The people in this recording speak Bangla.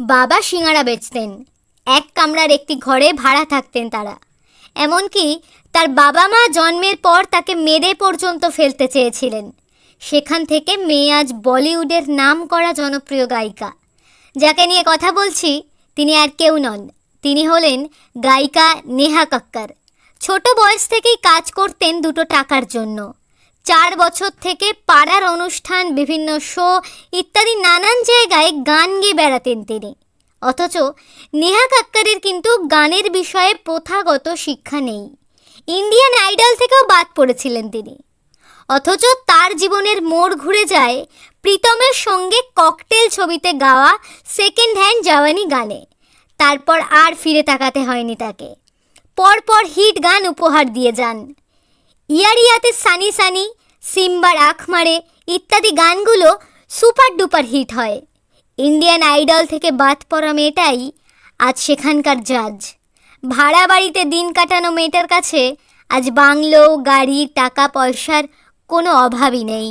বাবা সিঙাড়া বেচতেন। এক কামরার একটি ঘরে ভাড়া থাকতেন তারা। এমনকি তার বাবা মা জন্মের পর তাকে মেরে পর্যন্ত ফেলতে চেয়েছিলেন। সেখান থেকে মেয়ে আজ বলিউডের নাম করা জনপ্রিয় গায়িকা। যাকে নিয়ে কথা বলছি, তিনি আর কেউ নন। তিনি হলেন গায়িকা নেহা কাক্কার। ছোট বয়স থেকেই কাজ করতেন দুটো টাকার জন্য। চার বছর থেকে পাড়ার অনুষ্ঠান, বিভিন্ন শো ইত্যাদি নানান জায়গায় গান গেয়ে বেড়াতেন তিনি। অথচ নেহা কাক্কারের কিন্তু গানের বিষয়ে প্রথাগত শিক্ষা নেই। ইন্ডিয়ান আইডল থেকেও বাদ পড়েছিলেন তিনি। অথচ তার জীবনের মোড় ঘুরে যায় প্রীতমের সঙ্গে ককটেল ছবিতে গাওয়া সেকেন্ড হ্যান্ড জাওয়ানি গানে। তারপর আর ফিরে তাকাতে হয়নি তাকে। পরপর হিট গান উপহার দিয়ে যান। ইয়ারিয়াতে সানি সানি, সিম্বার আখমারে ইত্যাদি গানগুলো সুপার ডুপার হিট হয়। ইন্ডিয়ান আইডল থেকে বাদ পড়া মেয়েটাই আজ সেখানকার জাজ। ভাড়া বাড়িতে দিন কাটানো মেয়েটার কাছে আজ বাংলো, গাড়ি, টাকা, পয়সার কোনো অভাবই নেই।